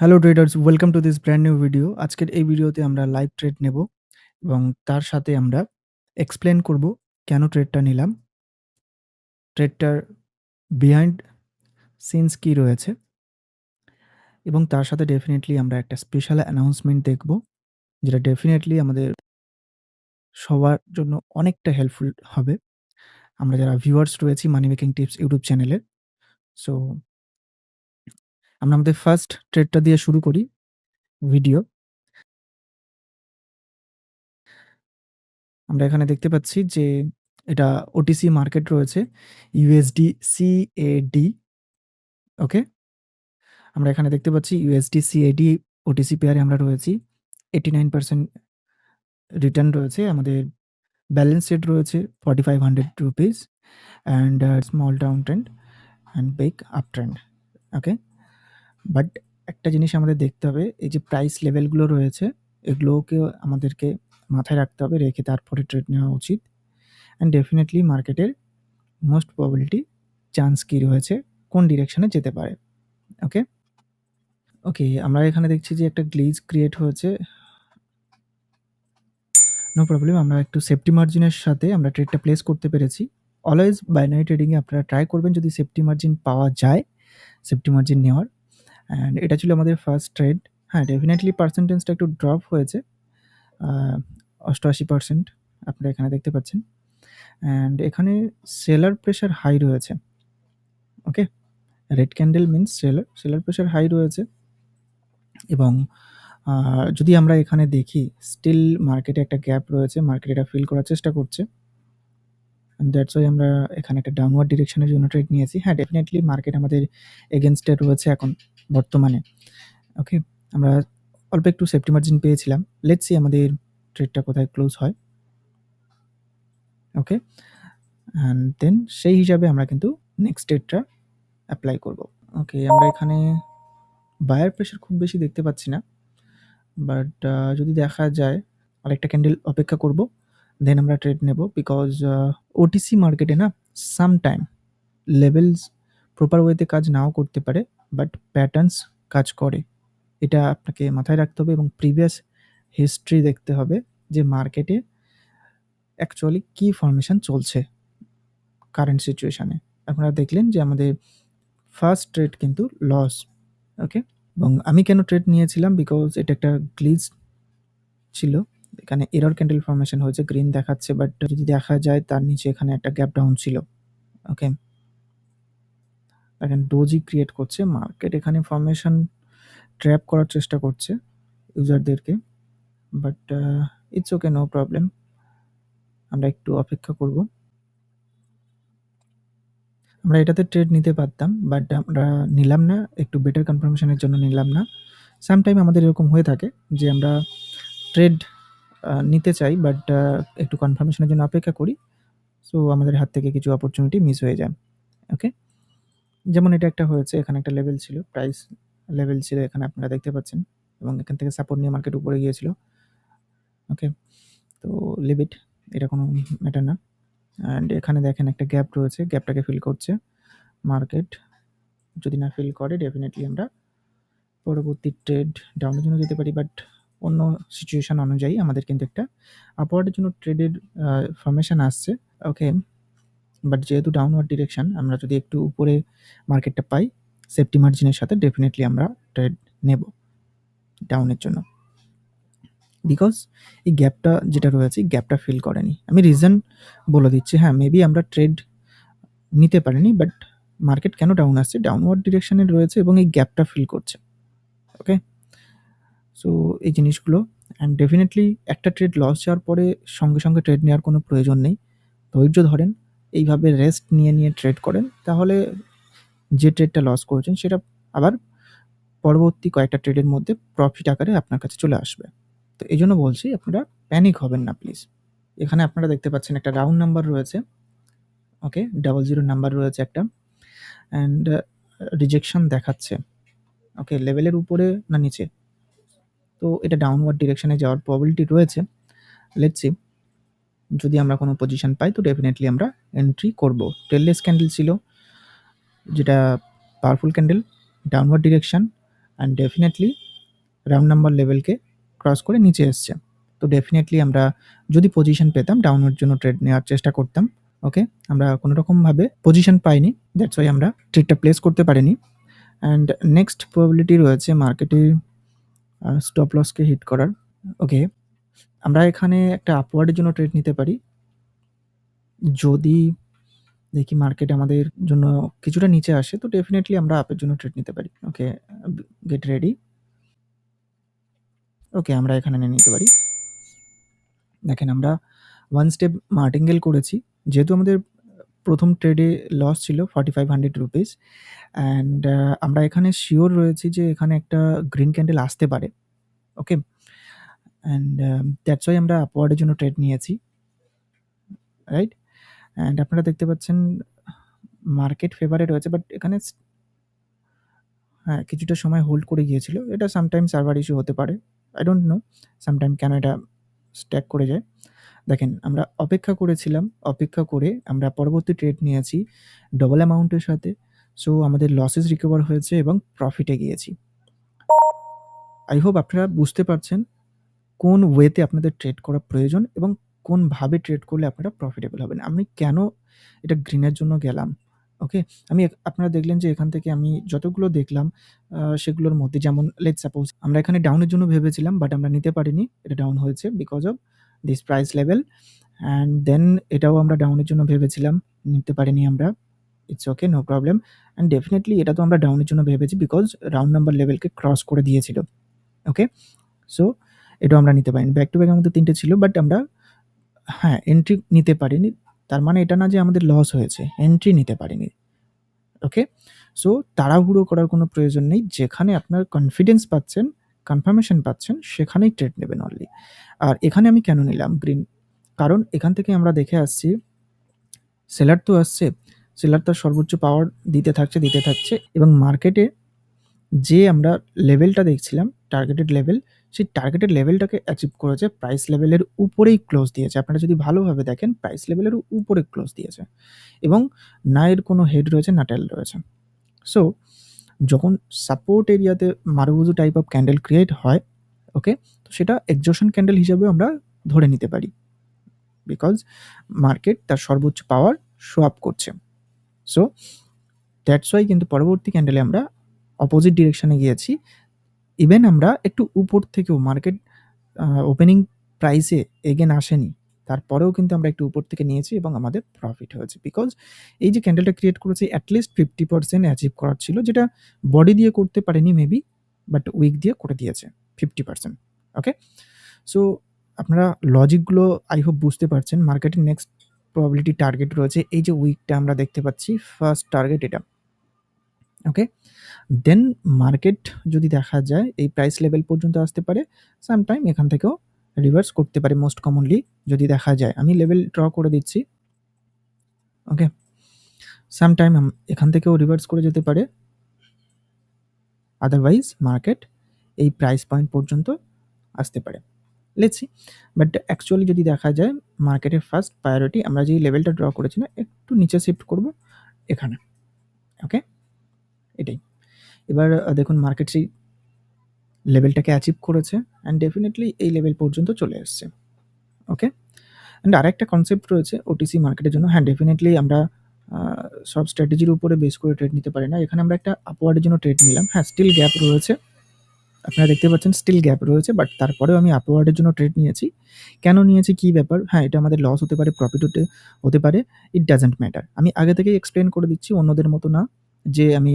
Hello traders welcome to this brand new video আজকের এই ভিডিওতে আমরা লাইভ ট্রেড নেব এবং তার সাথে আমরা এক্সপ্লেন করব কেন ট্রেডটা নিলাম ট্রেডটার বিহাইন্ড সিনস কী রয়েছে, এবং তার সাথে ডেফিনেটলি আমরা একটা স্পেশাল অ্যানাউন্সমেন্ট দেখব। যেটা ডেফিনেটলি আমাদের সবার জন্য অনেকটা হেল্পফুল হবে। আমরা যারা ভিউয়ার্স রয়েছি মানি মেকিং টিপস ইউটিউব চ্যানেলে সো আমরা আমাদের ফার্স্ট ট্রেডটা দিয়ে শুরু করি ভিডিও আমরা এখানে দেখতে পাচ্ছি যে এটা ওটিসি মার্কেট রয়েছে ইউএসডি সিএডি ওকে আমরা এখানে দেখতে পাচ্ছি ইউএসডি সিএডি ওটিসি পেয়ারে আমরা রয়েছি। এইটি নাইন পার্সেন্ট রিটার্ন রয়েছে। আমাদের ব্যালেন্স শেট রয়েছে forty five hundred rupees and small down trend and big up trend okay but একটা জিনিস আমাদের দেখতে হবে, এই যে প্রাইস লেভেলগুলো রয়েছে এগুলোকে আমাদেরকে মাথায় রাখতে হবে, রেখে তারপরে ট্রেড নেওয়া উচিত। অ্যান্ড ডেফিনেটলি মার্কেটের মোস্ট প্রবাবিলিটি চান্স কী রয়েছে, কোন ডিরেকশনে যেতে পারে ওকে ওকে আমরা এখানে দেখছি যে একটা গ্লিজ ক্রিয়েট হয়েছে নো প্রবলেম আমরা একটু সেফটি মার্জিনের সাথে আমরা ট্রেডটা প্লেস করতে পেরেছি। অলওয়েজ বাইনারি ট্রেডিংয়ে আপনারা ট্রাই করবেন যদি সেফটি মার্জিন পাওয়া যায় সেফটি মার্জিন নেওয়ার। অ্যান্ড এটা ছিল আমাদের ফার্স্ট ট্রেড হ্যাঁ ডেফিনেটলি পার্সেন্টেজটা একটু ড্রপ হয়েছে। অষ্টআশি পার্সেন্ট আপনারা এখানে দেখতে পাচ্ছেন। অ্যান্ড এখানে সেলার প্রেশার হাই রয়েছে। Okay red candle means seller seller pressure high রয়েছে। এবং যদি আমরা এখানে দেখি স্টিল মার্কেটে একটা গ্যাপ রয়েছে মার্কেট এটা ফিল করার চেষ্টা করছে। দ্যাটস ওয়াই আমরা এখানে একটা ডাউনওয়ার্ড ডিরেকশনের জন্য ট্রেড নিয়েছি। হ্যাঁ ডেফিনেটলি মার্কেট আমাদের এগেনস্টে রয়েছে এখন, বর্তমানে। ওকে আমরা অল্প একটু সেফটি মার্জিন পেয়েছিলাম। লেটস আমাদের ট্রেডটা কোথায় ক্লোজ হয়। ওকে অ্যান্ড দেন সেই হিসাবে আমরা কিন্তু নেক্সট ডেটটা অ্যাপ্লাই করব। ওকে আমরা এখানে বায়ার প্রেশার খুব বেশি দেখতে পাচ্ছি না। বাট যদি দেখা যায়, আরেকটা ক্যান্ডেল অপেক্ষা করব দেন আমরা ট্রেড নেব বিকজ ওটিসি মার্কেটে না সাম টাইম লেভেলস প্রপার ওয়েতে কাজ নাও করতে পারে বাট প্যাটার্নস কাজ করে। এটা আপনাকে মাথায় রাখতে হবে এবং প্রিভিয়াস হিস্ট্রি দেখতে হবে যে মার্কেটে অ্যাকচুয়ালি কী ফরমেশন চলছে কারেন্ট সিচুয়েশানে আপনারা দেখলেন যে আমাদের ফার্স্ট ট্রেড কিন্তু লস ওকে এবং আমি কেন ট্রেড নিয়েছিলাম? বিকজ এটা একটা গ্লিজ ছিল। এখানে এরর ক্যান্ডেল ফর্মেশন হয়েছে গ্রিন দেখাচ্ছে বাট যদি দেখা যায়, তার নিচে এখানে একটা গ্যাপ ডাউন ছিল। ওকে দেখেন ডোজি ক্রিয়েট করছে মার্কেট এখানে ফরমেশন ট্র্যাপ করার চেষ্টা করছে ইউজারদেরকে but it's okay no problem আমরা একটু অপেক্ষা করব। আমরা এটাতে ট্রেড নিতে পারতাম বাট আমরা নিলাম না, একটু বেটার কনফার্মেশনের জন্য নিলাম না। সামটাইম আমাদের এরকম হয়ে থাকে যে আমরা ট্রেড নিতে চাই বাট একটু কনফার্মেশনের জন্য অপেক্ষা করি সো আমাদের হাত থেকে কিছু অপরচুনিটি মিস হয়ে যায় ওকে যেমন এটা একটা হয়েছে, এখানে একটা লেভেল ছিল প্রাইস লেভেল ছিল, এখানে আপনারা দেখতে পাচ্ছেন, এবং এখান থেকে সাপোর্ট নিয়ে মার্কেট উপরে গিয়েছিল ওকে তো লিমিট এটা কোনো ম্যাটার না। অ্যান্ড এখানে দেখেন একটা গ্যাপ রয়েছে। গ্যাপটাকে ফিল করছে মার্কেট যদি না ফিল করে ডেফিনেটলি আমরা পরবর্তী ট্রেড ডাউনের জন্য যেতে পারি। বাট অন্য সিচুয়েশান অনুযায়ী আমাদের কিন্তু একটা আপওয়ার্ডের জন্য ট্রেডের ফরমেশান আসছে। ওকে বাট যেহেতু ডাউনওয়ার্ড ডিরেকশান আমরা যদি একটু উপরে মার্কেটটা পাই সেফটি মার্জিনের সাথে ডেফিনেটলি আমরা ট্রেড নেব ডাউনের জন্য। বিকজ এই গ্যাপটা যেটা রয়েছে গ্যাপটা ফিল করেনি। আমি রিজন বলে দিচ্ছি হ্যাঁ মেবি আমরা ট্রেড নিতে পারিনি বাট মার্কেট কেন ডাউন আসছে? ডাউনওয়ার্ড ডিরেকশানে রয়েছে এবং এই গ্যাপটা ফিল করছে ওকে সো এই জিনিসগুলো অ্যান্ড ডেফিনেটলি একটা ট্রেড লস যাওয়ার পরে সঙ্গে সঙ্গে ট্রেড নেওয়ার কোনো প্রয়োজন নেই। ধৈর্য ধরেন, এইভাবে রেস্ট নিয়ে নিয়ে ট্রেড করেন, তাহলে যে ট্রেডটা লস করেছেন, সেটা আবার পরবর্তী কয়েকটা ট্রেডের মধ্যে প্রফিট আকারে আপনার কাছে চলে আসবে। তো এই জন্য বলছি আপনারা প্যানিক হবেন না প্লিজ এখানে আপনারা দেখতে পাচ্ছেন একটা রাউন্ড নাম্বার রয়েছে। ওকে ডাবল জিরো নাম্বার রয়েছে একটা। অ্যান্ড রিজেকশন দেখাচ্ছে। ওকে লেভেলের উপরে না নিচে? তো এটা ডাউনওয়ার্ড ডিরেকশনে যাওয়ার প্রবলিটি রয়েছে। লেটস যদি আমরা কোনো পজিশন পাই, তো ডেফিনেটলি আমরা এন্ট্রি করব। টেললেস ক্যান্ডেল ছিল, যেটা powerful candle downward direction and definitely round number লেভেলকে cross করে নিচে এসছে। তো ডেফিনেটলি আমরা যদি পজিশন পেতাম ডাউনওয়ার্ড জন্য ট্রেড নেওয়ার চেষ্টা করতাম ওকে আমরা কোনো রকমভাবে পজিশন পাইনি দ্যাটস ওয়াই আমরা ট্রেডটা প্লেস করতে পারিনি। অ্যান্ড নেক্সট প্রবাবিলিটি রয়েছে মার্কেটে স্টপ লসকে হিট করার ওকে আমরা এখানে একটা আপওয়ার্ডের জন্য ট্রেড নিতে পারি। যদি দেখি মার্কেট আমাদের জন্য কিছুটা নিচে আসে, তো ডেফিনেটলি আমরা আপের জন্য ট্রেড নিতে পারি ওকে গেট রেডি ওকে আমরা এখানে নিয়ে নিতে পারি। দেখেন আমরা ওয়ান স্টেপ মার্টিঙ্গেল করেছি। যেহেতু আমাদের প্রথম ট্রেডে লস ছিল forty five hundred rupees and আমরা এখানে শিওর রয়েছি যে এখানে একটা গ্রিন ক্যান্ডেল আসতে পারে। ওকে অ্যান্ড দ্যাটস ওয়াই আমরা আপওয়ার্ডের জন্য ট্রেড নিয়েছি। রাইট অ্যান্ড আপনারা দেখতে পাচ্ছেন মার্কেট ফেভারে রয়েছে বাট এখানে হ্যাঁ কিছুটা সময় হোল্ড করে গিয়েছিল। এটা সামটাইম সার্ভার ইস্যু হতে পারে। আই ডোন্ট নো সামটাইম কেন এটা স্ট্যাক করে যায়? দেখেন, আমরা অপেক্ষা করেছিলাম, অপেক্ষা করে আমরা পরবর্তী ট্রেড নিয়েছি ডবল অ্যামাউন্টের সাথে। সো আমাদের লসেস রিকভার হয়েছে এবং প্রফিটে গিয়েছি। আই হোপ আপনারা বুঝতে পারছেন কোন ওয়েতে আপনাদের ট্রেড করা প্রয়োজন এবং কোনভাবে ট্রেড করলে আপনারা প্রফিটেবল হবেন। আমি কেন এটা গ্রিনের জন্য গেলাম? ওকে? আমি আপনারা দেখলেন যে এখান থেকে আমি যতগুলো দেখলাম সেগুলোর মধ্যে যেমন লেট সাপোজ আমরা এখানে ডাউনের জন্য ভেবেছিলাম বাট আমরা নিতে পারিনি, এটা ডাউন হয়েছে because of this price level and then এটাও আমরা ডাউনের জন্য ভেবেছিলাম, নিতে পারিনি আমরা it's okay no problem and definitely এটা তো আমরা ডাউনের জন্য ভেবেছি বিকজ রাউন্ড নাম্বার লেভেলকে ক্রস করে দিয়েছিল ওকে সো এটাও আমরা নিতে পারিনি ব্যাক টু ব্যাক আমাদের তিনটে ছিল বাট আমরা হ্যাঁ এন্ট্রি নিতে পারিনি তার মানে এটা না যে আমাদের লস হয়েছে এন্ট্রি নিতে পারিনি। ওকে সো তাড়াহুড়ো করার কোনো প্রয়োজন নেই, যেখানে আপনার কনফিডেন্স পাচ্ছেন কনফার্মেশন পাচ্ছেন, সেখানেই ট্রেড নেবেন অনলি আর এখানে আমি কেন নিলাম গ্রিন কারণ এখান থেকে আমরা দেখে আসছি সেলার তো আসছে সেলার তার সর্বোচ্চ পাওয়ার দিতে থাকছে দিতে থাকছে, এবং মার্কেটে যে আমরা লেভেলটা দেখছিলাম টার্গেটেড লেভেল সেই টার্গেটের লেভেলটাকে অ্যাচিভ করেছে প্রাইস লেভেলের উপরেই ক্লোজ দিয়েছে। আপনারা যদি ভালোভাবে দেখেন প্রাইস লেভেলের উপরে ক্লোজ দিয়েছে। এবং না এর কোনো হেড রয়েছে, না টেল রয়েছে। সো যখন সাপোর্ট এরিয়াতে marubozu type of candle create হয় ওকে তো সেটা এক্সজশন ক্যান্ডেল হিসাবে আমরা ধরে নিতে পারি। বিকজ মার্কেট তার সর্বোচ্চ পাওয়ার শো আপ করছে। সো দ্যাটস ওয়াই কিন্তু পরবর্তী ক্যান্ডেলে আমরা অপোজিট ডিরেকশনে গিয়েছি। ইভেন আমরা একটু উপর থেকেও মার্কেট ওপেনিং প্রাইসে এগেন আসেনি। তারপরেও কিন্তু আমরা একটু উপর থেকে নিয়েছি এবং আমাদের প্রফিট হয়েছে। বিকজ এই যে ক্যান্ডেলটা ক্রিয়েট করেছি অ্যাটলিস্ট ফিফটি পার্সেন্ট অ্যাচিভ করার ছিল, যেটা বডি দিয়ে করতে পারেনি মেবি বাট উইক দিয়ে করে দিয়েছে ফিফটি পার্সেন্ট ওকে সো আপনারা লজিকগুলো আই হোপ বুঝতে পারছেন। মার্কেটের নেক্সট প্রবাবিলিটি টার্গেট রয়েছে। এই যে উইকটা আমরা দেখতে পাচ্ছি ফার্স্ট টার্গেট এটা। ওকে দেন মার্কেট যদি দেখা যায়, এই প্রাইস লেভেল পর্যন্ত আসতে পারে সামটাইম এখান থেকেও রিভার্স করতে পারে মোস্ট কমনলি যদি দেখা যায়। আমি লেভেল ড্র করে দিচ্ছি। ওকে সামটাইম এখান থেকেও রিভার্স করে যেতে পারে। আদারওয়াইজ মার্কেট এই প্রাইস পয়েন্ট পর্যন্ত আসতে পারে। লেটসি বাট অ্যাকচুয়ালি যদি দেখা যায় মার্কেটের ফার্স্ট প্রায়োরিটি আমরা যে লেভেলটা ড্র করেছি না, একটু নিচে শিফট করব এখানে। ওকে এটাই। এবার দেখুন মার্কেট সেই লেভেলটাকে অ্যাচিভ করেছে অ্যান্ড ডেফিনেটলি এই লেভেল পর্যন্ত চলে এসছে। ওকে অ্যান্ড আরেকটা কনসেপ্ট রয়েছে ওটিসি মার্কেটের জন্য। হ্যাঁ ডেফিনেটলি আমরা সব স্ট্র্যাটেজির উপরে বেস করে ট্রেড নিতে পারি না। এখানে আমরা একটা আপওয়ার্ডের জন্য ট্রেড নিলাম। হ্যাঁ স্টিল গ্যাপ রয়েছে। আপনারা দেখতে পাচ্ছেন স্টিল গ্যাপ রয়েছে বাট তারপরেও আমি আপওয়ার্ডের জন্য ট্রেড নিয়েছি। কেন নিয়েছি? কী ব্যাপার? হ্যাঁ এটা আমাদের লস হতে পারে প্রফিট হতে হতে পারে। ইট ডাজেন্ট ম্যাটার আমি আগে থেকেই এক্সপ্লেন করে দিচ্ছি, অন্যদের মতো না। যে আমি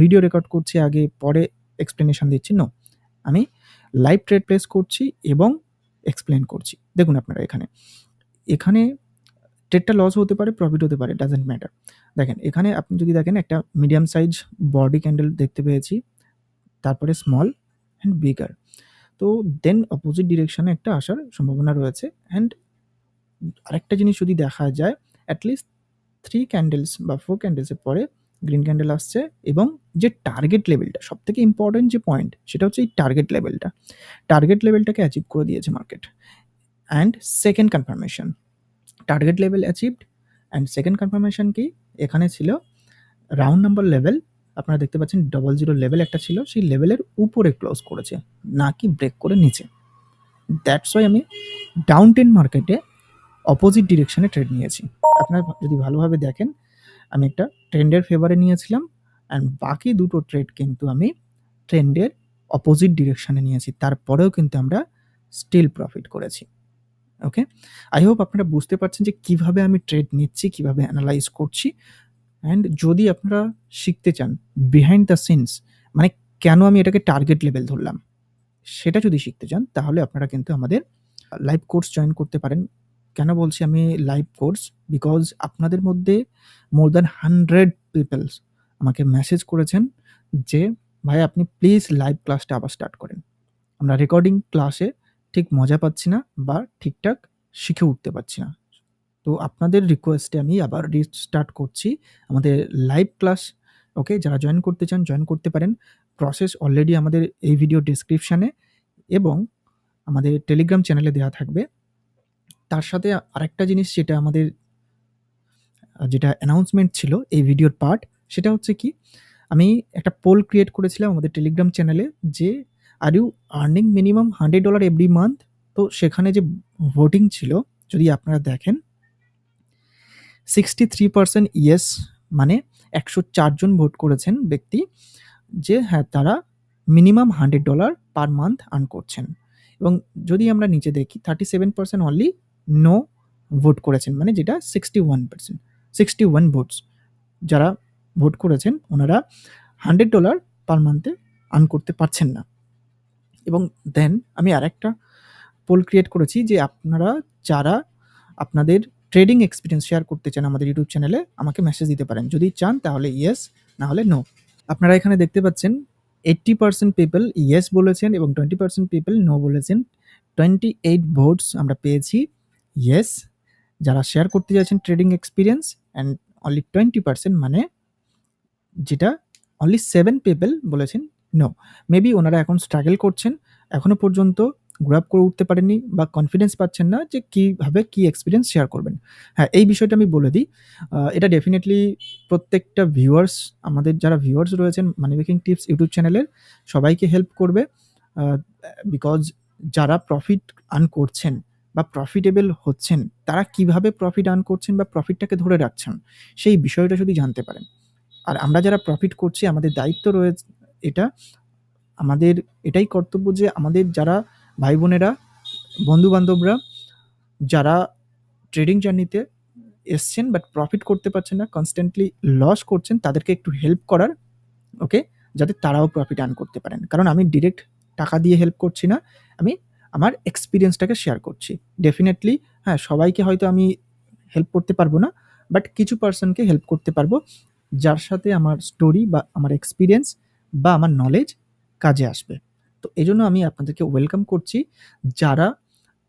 ভিডিও রেকর্ড করছি, আগে পরে এক্সপ্লেনেশন দিচ্ছি নো আমি লাইভ ট্রেড প্লেস করছি এবং এক্সপ্লেন করছি। দেখুন আপনারা এখানে। এখানে ট্রেডটা লস হতে পারে প্রফিট হতে পারে ডাজেন্ট ম্যাটার দেখেন, এখানে আপনি যদি দেখেন একটা মিডিয়াম সাইজ বডি ক্যান্ডেল দেখতে পেয়েছি, তারপরে স্মল অ্যান্ড বিগার তো দেন অপোজিট ডিরেকশানে একটা আসার সম্ভাবনা রয়েছে। অ্যান্ড আরেকটা জিনিস যদি দেখা যায় অ্যাটলিস্ট থ্রি ক্যান্ডেলস বা ফোর ক্যান্ডেলসের পরে গ্রিন ক্যান্ডেল আসছে এবং যে টার্গেট লেভেলটা সব থেকে ইম্পর্টেন্ট যে পয়েন্ট সেটা হচ্ছে এই টার্গেট লেভেলটা টার্গেট লেভেলটাকে অ্যাচিভ করে দিয়েছে market and second confirmation target level achieved and second confirmation কি? এখানে ছিল রাউন্ড নাম্বার লেভেল আপনারা দেখতে পাচ্ছেন ডবল জিরো লেভেল একটা ছিল, সেই লেভেলের উপরে ক্লোজ করেছে, না কি ব্রেক করে নিচে। দ্যাটস ওয়াই আমি ডাউন টেন মার্কেটে অপোজিট ডিরেকশনে ট্রেড নিয়েছি। আপনারা যদি ভালোভাবে দেখেন আমি একটা ট্রেন্ডের ফেভারে নিয়েছিলাম অ্যান্ড বাকি দুটো ট্রেড কিন্তু আমি ট্রেন্ডের অপোজিট ডিরেকশানে নিয়েছি। তারপরেও কিন্তু আমরা স্টিল প্রফিট করেছি। ওকে আই হোপ আপনারা বুঝতে পারছেন যে কীভাবে আমি ট্রেড নিচ্ছি, কীভাবে অ্যানালাইজ করছি অ্যান্ড যদি আপনারা শিখতে চান বিহাইন্ড দ্য সিনস মানে কেন আমি এটাকে টার্গেট লেভেল ধরলাম, সেটা যদি শিখতে চান, তাহলে আপনারা কিন্তু আমাদের লাইভ কোর্স জয়েন করতে পারেন। কেন বলছি আমি লাইভ কোর্স বিকজ আপনাদের মধ্যে মোর দ্যান হান্ড্রেড পিপলস আমাকে মেসেজ করেছেন যে, ভাই, আপনি প্লিজ লাইভ ক্লাসটা আবার স্টার্ট করেন। আমরা রেকর্ডিং ক্লাসে ঠিক মজা পাচ্ছি না বা ঠিকঠাক শিখে উঠতে পারছি না। তো আপনাদের রিকোয়েস্টে আমি আবার রিস্টার্ট করছি আমাদের লাইভ ক্লাস ওকে যারা জয়েন করতে চান জয়েন করতে পারেন। প্রসেস অলরেডি আমাদের এই ভিডিও ডিসক্রিপশানে এবং আমাদের টেলিগ্রাম চ্যানেলে দেওয়া থাকবে। তার সাথে আরেকটা জিনিস যেটা আমাদের, যেটা অ্যানাউন্সমেন্ট ছিল এই ভিডিওর পার্ট সেটা হচ্ছে কি, আমি একটা পোল ক্রিয়েট করেছিলাম আমাদের টেলিগ্রাম চ্যানেলে যে are you earning minimum hundred dollar every month তো সেখানে যে ভোটিং ছিল, যদি আপনারা দেখেন সিক্সটি থ্রি পার্সেন্ট ইয়েস মানে একশো চারজন ভোট করেছেন ব্যক্তি, যে হ্যাঁ তারা minimum hundred dollar per month earn করছেন। এবং যদি আমরা নিচে দেখি thirty seven percent only no vote করেছেন মানে যেটা sixty one percent sixty one votes যারা ভোট করেছেন, ওনারা হান্ড্রেড ডলার পার মান্থে আর্ন করতে পারছেন না। এবং দেন আমি আরেকটা পোল ক্রিয়েট করেছি যে আপনারা যারা আপনাদের ট্রেডিং এক্সপিরিয়েন্স শেয়ার করতে চান আমাদের ইউটিউব চ্যানেলে আমাকে মেসেজ দিতে পারেন। যদি চান, তাহলে ইয়েস না হলে নো আপনারা এখানে দেখতে পাচ্ছেন এইট্টি পার্সেন্ট পিপল ইয়েস বলেছেন এবং টোয়েন্টি পার্সেন্ট পিপল নো বলেছেন। টোয়েন্টি এইট ভোটস আমরা পেয়েছি। ইয়েস যারা শেয়ার করতে চাইছেন trading experience and only twenty percent মানে যেটা অনলি সেভেন পিপল বলেছেন নো মেবি ওনারা এখন স্ট্রাগল করছেন এখনও পর্যন্ত গ্রাপ করে উঠতে পারেননি বা কনফিডেন্স পাচ্ছেন না যে কীভাবে কী এক্সপিরিয়েন্স শেয়ার করবেন। হ্যাঁ এই বিষয়টা আমি বলে দিই এটা ডেফিনেটলি প্রত্যেকটা ভিউয়ার্স আমাদের যারা ভিউয়ার্স রয়েছেন মানি মেকিং টিপস ইউটিউব চ্যানেলের সবাইকে হেল্প করবে বিকজ যারা প্রফিট আর্ন করছেন বা প্রফিটেবল হচ্ছেন, তারা কীভাবে প্রফিট আর্ন করছেন বা প্রফিটটাকে ধরে রাখছেন, সেই বিষয়টা যদি জানতে পারেন। আর আমরা যারা প্রফিট করছি, আমাদের দায়িত্ব রয়েছে এটা, আমাদের এটাই কর্তব্য যে আমাদের যারা ভাই বোনেরা বন্ধু বান্ধবরা যারা ট্রেডিং জার্নিতে এসছেন বাট প্রফিট করতে পারছেন না কনস্ট্যান্টলি লস করছেন, তাদেরকে একটু হেল্প করার ওকে যাতে তারাও প্রফিট আর্ন করতে পারেন। কারণ আমি ডিরেক্ট টাকা দিয়ে হেল্প করছি না, আমি আমার এক্সপিরিয়েন্সটাকে শেয়ার করছি। ডেফিনেটলি হ্যাঁ সবাইকে হয়তো আমি হেল্প করতে পারব না বাট কিছু পার্সনকে হেল্প করতে পারব যার সাথে আমার স্টোরি বা আমার এক্সপিরিয়েন্স বা আমার নলেজ কাজে আসবে। তো এই জন্য আমি আপনাদেরকে ওয়েলকাম করছি। যারা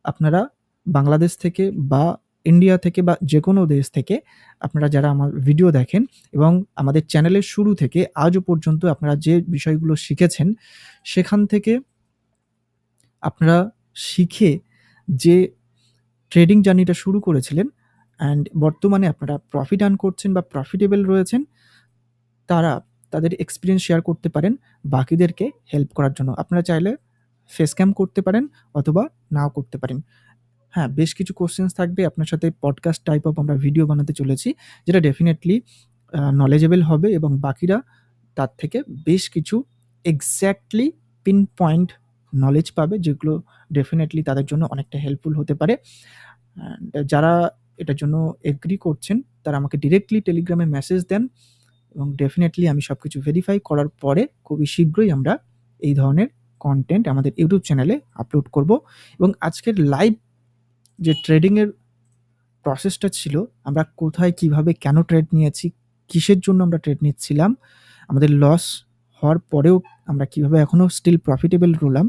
আপনারা বাংলাদেশ থেকে বা ইন্ডিয়া থেকে বা যে কোনো দেশ থেকে আপনারা যারা আমার ভিডিও দেখেন এবং আমাদের চ্যানেলের শুরু থেকে আজও পর্যন্ত আপনারা যে বিষয়গুলো শিখেছেন, সেখান থেকে আপনারা শিখে যে ট্রেডিং জার্নিটা শুরু করেছিলেন অ্যান্ড বর্তমানে আপনারা প্রফিট আর্ন করছেন বা প্রফিটেবল রয়েছেন, তারা তাদের এক্সপিরিয়েন্স শেয়ার করতে পারেন, বাকিদেরকে হেল্প করার জন্য। আপনারা চাইলে ফেস ক্যাম করতে পারেন অথবা নাও করতে পারেন। হ্যাঁ বেশ কিছু কোশ্চেন্স থাকবে। আপনার সাথে পডকাস্ট টাইপ অফ আমরা ভিডিও বানাতে চলেছি, যেটা ডেফিনেটলি নলেজেবল হবে এবং বাকিরা তার থেকে বেশ কিছু এক্স্যাক্টলি পিন পয়েন্ট নলেজ পাবে, যেগুলো ডেফিনেটলি তাদের জন্য অনেকটা হেল্পফুল হতে পারে। অ্যান্ড যারা এটার জন্য এগ্রি করছেন, তারা আমাকে ডিরেক্টলি টেলিগ্রামে মেসেজ দেন এবং ডেফিনেটলি আমি সব কিছু ভেরিফাই করার পরে খুবই শীঘ্রই আমরা এই ধরনের কন্টেন্ট আমাদের ইউটিউব চ্যানেলে আপলোড করব। এবং আজকের লাইভ যে ট্রেডিংয়ের প্রসেসটা ছিল, আমরা কোথায় কীভাবে কেন ট্রেড নিয়েছি, কিসের জন্য আমরা ট্রেড নিচ্ছিলাম, আমাদের লস হওয়ার পরেও আমরা কীভাবে এখনও স্টিল প্রফিটেবল রলাম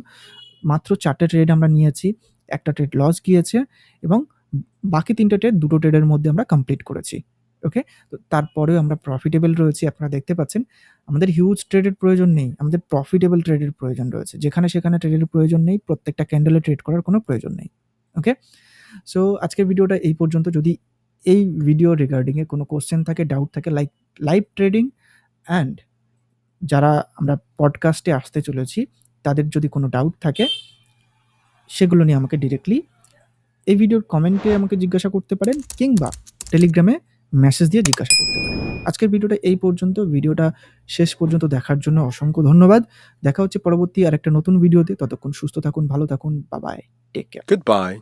মাত্র চারটে ট্রেড আমরা নিয়েছি একটা ট্রেড লস গিয়েছে এবং বাকি তিনটে ট্রেড দুটো ট্রেডের মধ্যে আমরা কমপ্লিট করেছি ওকে তো তারপরেও আমরা প্রফিটেবল রয়েছি আপনারা দেখতে পাচ্ছেন আমাদের হিউজ ট্রেডের প্রয়োজন নেই আমাদের প্রফিটেবল ট্রেডের প্রয়োজন রয়েছে যেখানে সেখানে ট্রেডের প্রয়োজন নেই প্রত্যেকটা ক্যান্ডেলে ট্রেড করার কোনো প্রয়োজন নেই ওকে? সো আজকের ভিডিওটা এই পর্যন্ত। যদি এই ভিডিও রিগার্ডিং এ কোনো কোশ্চেন থাকে, ডাউট থাকে লাইক লাইভ ট্রেডিং অ্যান্ড যারা আমরা পডকাস্টে আসতে চলেছি, তাদের যদি কোনো ডাউট থাকে সেগুলো নিয়ে আমাকে ডিরেক্টলি এই ভিডিওর কমেন্টে আমাকে জিজ্ঞাসা করতে পারেন কিংবা টেলিগ্রামে মেসেজ দিয়ে জিজ্ঞাসা করতে পারেন। আজকের ভিডিওটা এই পর্যন্ত। ভিডিওটা শেষ পর্যন্ত দেখার জন্য অসংখ্য ধন্যবাদ। দেখা হচ্ছে পরবর্তী আরেকটা নতুন ভিডিওতে। ততক্ষণ সুস্থ থাকুন, ভালো থাকুন। Bye bye. Take care. Goodbye.